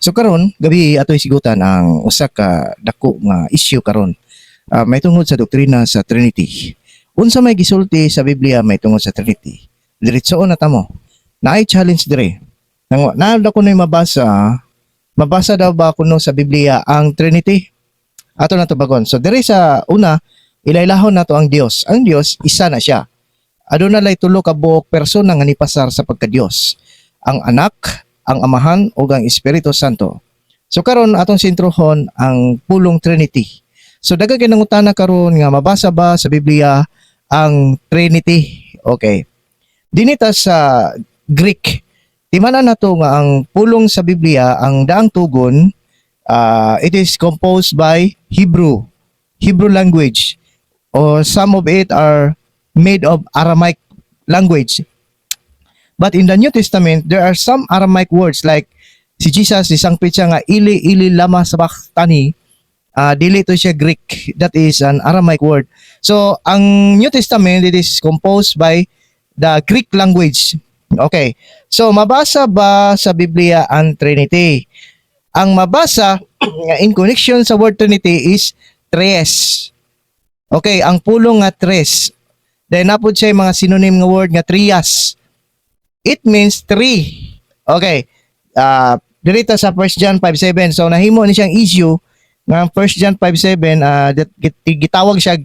So karon gabi ato isigutan ang usa ka dako nga issue karon. Ah, may tungod sa doktrina sa Trinity. Unsa may gisulti sa Biblia may tungod sa Trinity. Diretsoon na tamo. Naay challenge dire. Nang na ko na mabasa, mabasa daw ba kuno sa Biblia ang Trinity? Ato na to bagon. So dire sa una, ilailahon nato ang Dios. Ang Dios isa na siya. Aduna lay tulo ka buok persona nga nipasar sa pagka-Dios. Ang anak, ang amahan ug ang Espiritu Santo. So karon atong sintrohon ang pulong Trinity. So daga ginangutana karon nga mabasa ba sa Biblia ang Trinity? Okay. Dinita sa Greek. Timanan nato nga ang pulong sa Biblia ang daang tugon uh, it is composed by Hebrew, Hebrew language, or some of it are made of Aramaic language. But in the New Testament, there are some Aramaic words like si Jesus, isang pitsa nga ili ili lama sabaktani, uh, dili to siya Greek. That is an Aramaic word. So, ang New Testament, it is composed by the Greek language. Okay. So, mabasa ba sa Biblia ang Trinity? Ang mabasa in connection sa word Trinity is tres. Okay, ang pulong nga tres. Then napod siya mga synonym nga word nga trias. It means three. Okay. Uh, dirito sa 1 John 5.7. So nahimo ni siyang issue nga 1 John 5.7 uh, git- gitawag siya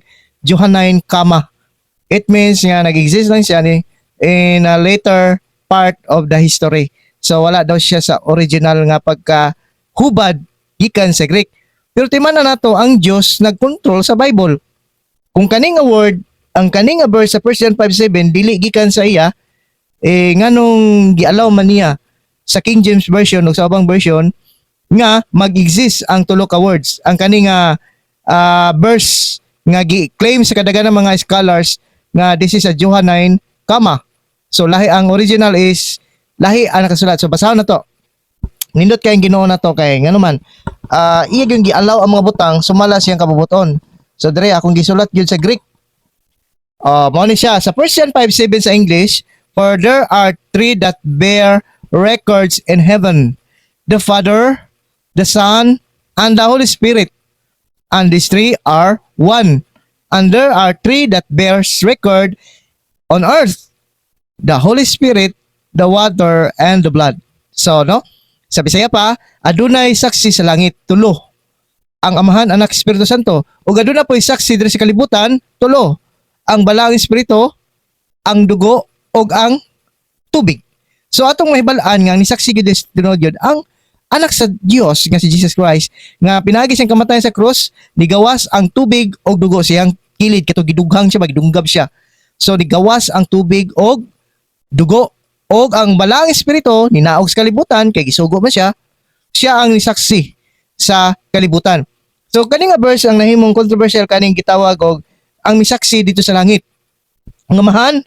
Johannine comma. It means nga nag-exist lang siya ni in a later part of the history. So wala daw siya sa original nga pagka hubad gikan sa Greek. Pero timan na nato ang Dios nagkontrol sa Bible. Kung kaning word, ang kaning verse sa 1 John 5:7 dili gikan sa iya eh nganong gialaw man niya sa King James version ug sa ubang version nga mag-exist ang tulo ka words. Ang kaning nga ah, verse nga gi-claim sa kadaghanan mga scholars nga this is a Johannine comma. So lahi ang original is lahi ang nakasulat. So basahon na to. Nindot kay Ginoo na to kay ngano man ah iya gyud gialaw ang mga butang sumala siyang kabubuton. So dire akong gisulat gyud sa Greek. Uh, mo ni siya sa Persian 5:7 sa English, for there are three that bear records in heaven. The Father, the Son, and the Holy Spirit. And these three are one. And there are three that bears record on earth. The Holy Spirit, the water, and the blood. So, no? Sa Bisaya pa, adunay saksi sa langit, tulo. Ang Amahan, Anak, Espiritu Santo. O aduna po saksi diri sa kalibutan, tulo. Ang Balaang Espiritu, ang dugo, o ang tubig. So atong mahibalaan nga ni saksi tinuod gyud ang anak sa Dios nga si Jesus Christ nga pinagi siyang kamatayan sa krus nigawas ang tubig og dugo siyang kilid kato gidughang siya magdunggab siya. So nigawas ang tubig og dugo og ang balang espiritu ninaog sa kalibutan kay gisugo man siya siya ang nisaksi sa kalibutan. So kani nga verse ang nahimong controversial kaning gitawag og ang misaksi dito sa langit. Ang amahan,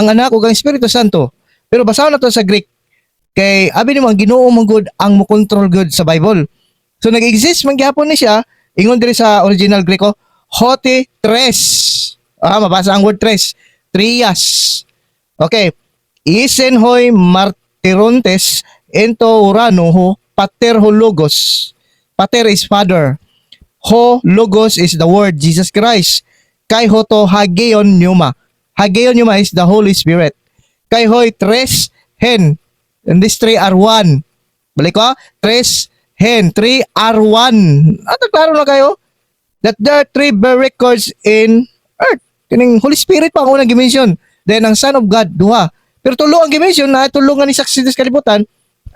ang anak ug ang Espiritu Santo. Pero basahon na sa Greek kay abi ni ang Ginoo man good ang mo control good sa Bible. So nag-exist man gyapon ni siya ingon diri sa original Greko hote tres. Ah mabasa ang word tres. Trias. Okay. Isen hoy martirontes ento urano ho pater ho logos. Pater is father. Ho logos is the word Jesus Christ. Kay ho to hageon pneuma. Hageon pneuma is the Holy Spirit. Kay hoy tres hen. And these three are one. Balik ko, tres hen. Three are one. At klaro na kayo that there are three records in earth. Kining Holy Spirit pa ang unang dimension. Then ang Son of God, duha. Pero tulo ang dimension na tulungan ni saksi sa kalibutan,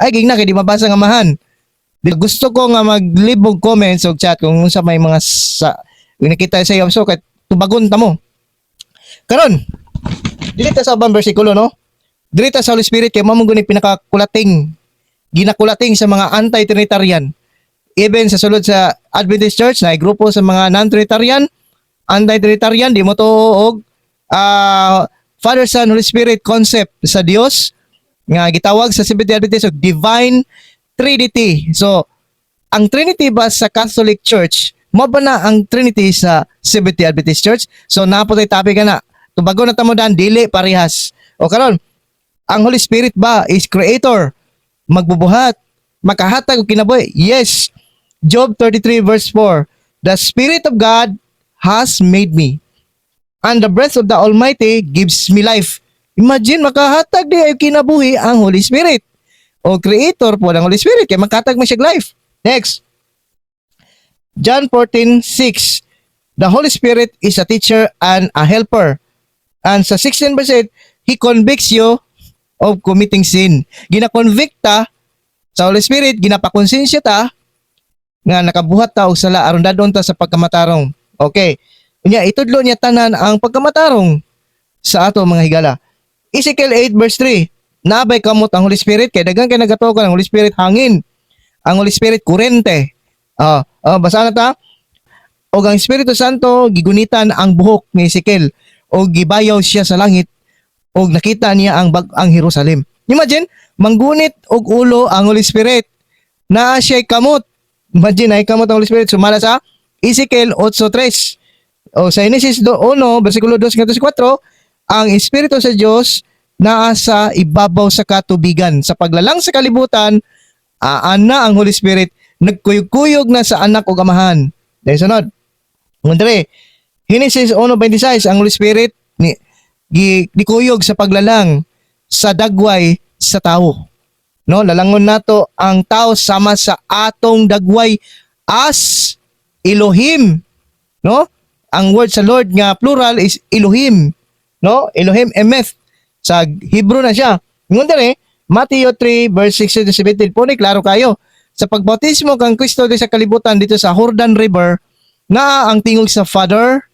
ay gig na kay di mabasa nga mahan. Di gusto ko nga mag-leave og comments og chat kung sa may mga sa nakita sa iyo so kay tubagon ta mo. Karon, dili ta sa ubang bersikulo no. Dili sa Holy Spirit kay mamo guni pinakakulating ginakulating sa mga anti-trinitarian. Even sa sulod sa Adventist Church na grupo sa mga non-trinitarian, anti-trinitarian di mo to og ah, Father, Son, Holy Spirit concept sa Dios nga gitawag sa Seventh-day Adventist og divine Trinity. So, ang Trinity ba sa Catholic Church, mo ba na ang Trinity sa Seventh-day Adventist Church? So, napotay topic na. Tubago na tamo dan dili parehas. O karon, ang Holy Spirit ba is creator, magbubuhat, makahatag og kinabuhi. Yes. Job 33 verse 4. The Spirit of God has made me. And the breath of the Almighty gives me life. Imagine, makahatag di ay kinabuhi ang Holy Spirit. O creator po ng Holy Spirit. Kaya makahatag mo siya life. Next. John 14:6 The Holy Spirit is a teacher and a helper. And sa 16 verse 8, He convicts you of committing sin. Gina-convict ta sa Holy Spirit, ginapakonsensya ta nga nakabuhat ta og sala aron dadon ta sa pagkamatarong. Okay. Unya itudlo niya tanan ang pagkamatarong sa ato mga higala. Ezekiel 8 verse 3. Nabay kamot ang Holy Spirit kay daghang kay nagatuo ang Holy Spirit hangin. Ang Holy Spirit kurente. Ah, ah basa na ta. O ang Espiritu Santo gigunitan ang buhok ni Ezekiel o gibayaw siya sa langit o nakita niya ang bag ang Jerusalem. Imagine, manggunit og ulo ang Holy Spirit na siya'y kamot. Imagine ay kamot ang Holy Spirit sumala sa Ezekiel 8:3. O sa Genesis 1 versikulo 2 hanggang 4, ang Espiritu sa Dios naa sa ibabaw sa katubigan. Sa paglalang sa kalibutan, aana ang Holy Spirit nagkuyog-kuyog na sa anak ug amahan. Dahil sunod. Mundre, Genesis 1:26 ang Holy Spirit ni gi, gikuyog sa paglalang sa dagway sa tao. No, lalangon nato ang tao sama sa atong dagway as Elohim. No? Ang word sa Lord nga plural is Elohim. No? Elohim emeth. Sa Hebrew na siya. Ngun dere, Matthew 3 verse 16 to 17 po ni klaro kayo. Sa pagbautismo kang Kristo sa kalibutan dito sa Jordan River, nga ang tingog sa Father,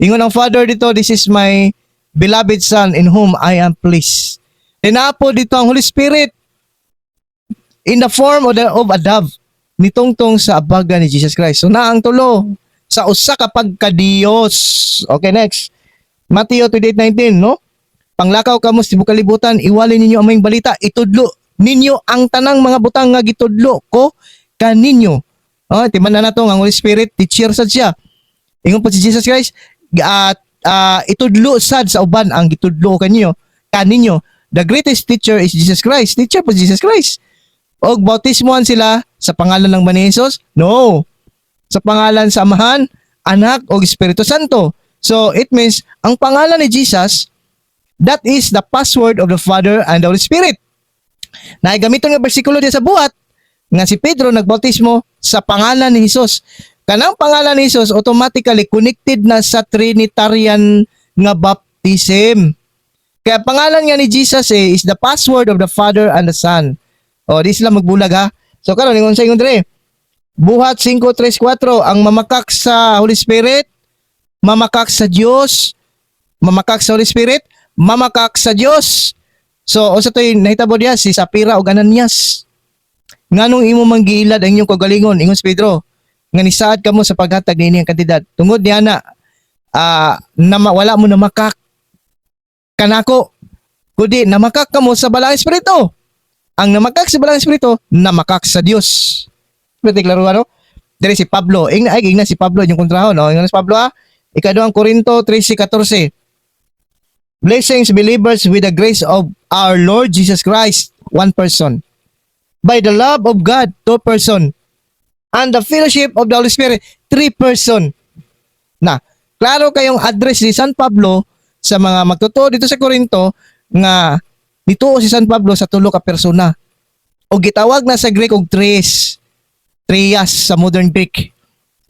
ingon ang Father dito, this is my beloved Son in whom I am pleased. Tinapo dito ang Holy Spirit in the form of, the, of a dove nitungtong sa abaga ni Jesus Christ. So na ang tulo sa usa ka pagka-Dios. Okay, next. Matthew 28:19, no? Panglakaw kamo sa tibok kalibutan, iwali ninyo ang mayong balita, itudlo ninyo ang tanang mga butang nga gitudlo ko kaninyo. Oh, timan na nato ang Holy Spirit, teacher sad siya. Ingon pa si Jesus Christ, at uh, itudlo sad sa uban ang gitudlo kanyo kaninyo. The greatest teacher is Jesus Christ. Teacher po Jesus Christ. Og bautismohan sila sa pangalan ng Mani Jesus? No. Sa pangalan sa Amahan, Anak o Espiritu Santo. So it means ang pangalan ni Jesus that is the password of the Father and the Holy Spirit. Na gamiton nga bersikulo diya sa buhat nga si Pedro nagbautismo sa pangalan ni Jesus. Kanang pangalan ni Jesus automatically connected na sa Trinitarian nga baptism. Kaya pangalan nga ni Jesus eh, is the password of the Father and the Son. O, di sila magbulag ha. So karon ingon sa ingon dire. Buhat 5:34 ang mamakak sa Holy Spirit, mamakak sa Dios, mamakak sa Holy Spirit, mamakak sa Dios. So unsa toy nahitabo diya si Sapira ug Ananias. Nganong imo manggilad ang inyong kagalingon ingon si Pedro nga nisaad kamo sa paghatag niini ang kantidad. Tungod niya na ah na wala mo namakak kanako kundi namakak kamo sa balang espiritu ang namakak sa balang espiritu, namakak sa Dios. Pwede klaro ano? Dire si Pablo, ing ay ing na si Pablo yung kontrahon, no? Ingon si Pablo ha. Ikaduhang Korinto 13:14. Blessings believers with the grace of our Lord Jesus Christ, one person. By the love of God, two person. And the fellowship of the Holy Spirit, three person. Na, klaro kayong address ni San Pablo sa mga magtotoo dito sa Korinto nga Nituo si San Pablo sa tulo ka persona. O gitawag na sa Greek og tres. Trias sa modern Greek.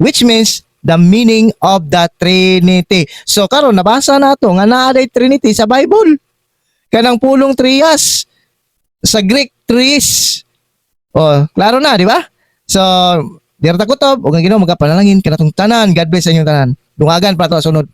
Which means the meaning of the Trinity. So karon nabasa na to nga naa Trinity sa Bible. Kanang pulong trias sa Greek tris. O, klaro na, di ba? So, Dirta kutob, ug ang Ginoo magapanalangin kanatong tanan. God bless sa inyong tanan. Dungagan pa to sunod.